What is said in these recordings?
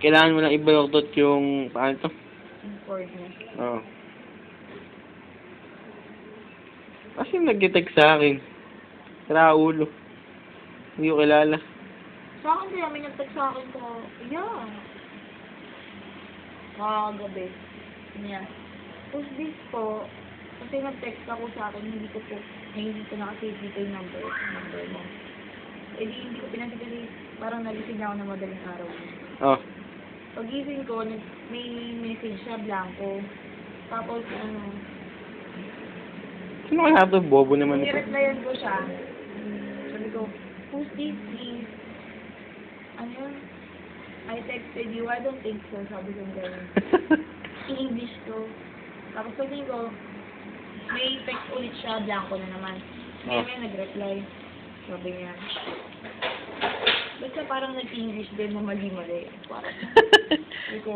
kailangan mo lang ibaloktot yung, paano to? Import niya. Oo. Kasi nag-text sa akin. Tara ulo. Hindi ko kilala. Sa akin kaya may nag-text sa akin ko, yeah. Kakagabi. Niya. Tapos this po, kasi nag-text ako sa akin, hindi ko po, hindi ko nakasave dito yung number, number mo. Eh di, hindi ko pinasig kasi parang nagising ako na madaling araw. Oh. Pagising ko, may message siya, blanco. Tapos, ano, Sino kaya ito? Bobo naman ito. nireplyan ko siya. Sabi ko, who's this, please? Ano yun? I texted you, I don't think so, sabi ko gano'n. English ko. Tapos pagdating ko, may text ulit siya, blanco na naman. May Oh. may nag-reply. Sabi niya, basta parang nag-English din, mamali-mali. Parang, ko,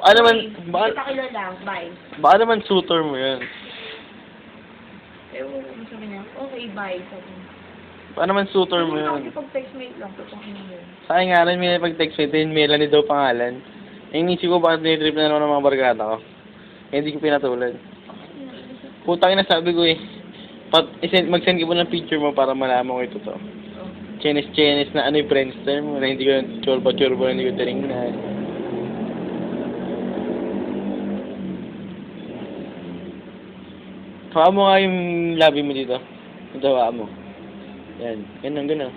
baka naman, "Okay, baka, kita kilala, bye. baka naman suitor mo yan. Ewan ko, sabi niya, okay, bye. Sabi niya. Baka naman suitor mo Hindi yan. ako pag-textmate lang, putang ina yun. Sa akin nga rin, may pag-text ito, yung Melanie daw pangalan. Eh, inisip ko bakit trip na naman ng mga barkada ko. Eh, hindi ko pinatulan. Putang ina sabi ko eh. Pat, isend, mag-send ka po ng picture mo para malaman ko ito to. Chenes-chenes na ano yung friendster mo na hindi ko chorba-chorba hindi ko tinignan. Hawa mo nga yung labi mo dito. Tawa mo. Yan. Ganun, ganun.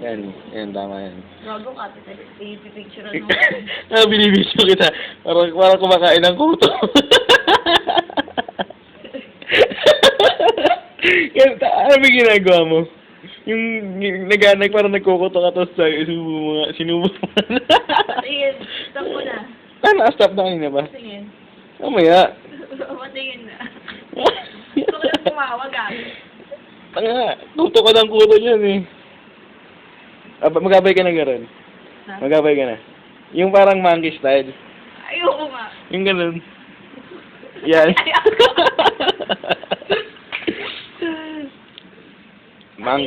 Yan. Yan, tama yan. Gago ka, pipicture mo. ah, binibisyo kita. Parang, parang kumakain ng kuto. Yan, ano ba ginagawa mo? Yung, yung nag parang nagkukuto ka tapos sa sinubo mo nga, sinubo mo na. Patingin, stop mo na. ah, naka-stop na kanina ba? Patingin. Mamaya. Patingin na. Gusto ko lang tumawa, gago. Tanga, kuto ko ng kuto niyan eh. Ah, magabay ka na gano'n. Ha? Magabay ka na. Yung parang monkey style. Ayoko nga. Yung ganun. Yan. Ayoko. Mang